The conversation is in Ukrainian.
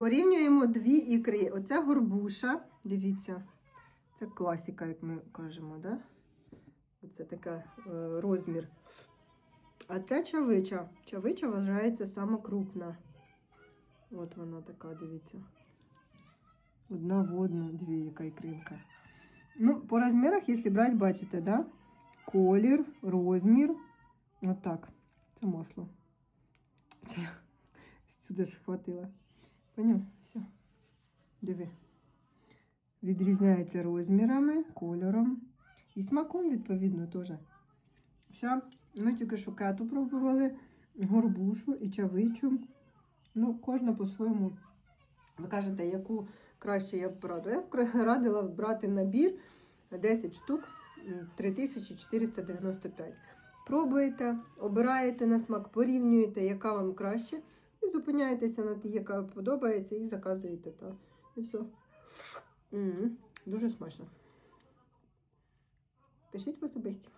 Порівнюємо дві ікри. Оце горбуша, дивіться, це класика, як ми кажемо, да? Оце така е, розмір. А це чавича. Чавича вважається сама крупна. От вона така, дивіться. Одна в одну, дві, яка ікринка. Ну, по розмірах, якщо брати, бачите, да? Колір, розмір. Отак. Це масло. Сюди ж хватило. Поняв? Все. Диви. Відрізняється розмірами, кольором. І смаком, відповідно, теж. Все. Ми тільки що кету пробували, горбушу і чавичу. Ну, кожна по-своєму. Ви кажете, яку краще я б радила? Я б радила брати набір 10 штук 3495. Пробуєте, обираєте на смак, порівнюєте, яка вам краще, і зупиняєтеся на тій, яка подобається, і заказуєте. Та. І все. М, Дуже смачно. Пишіть в особисті.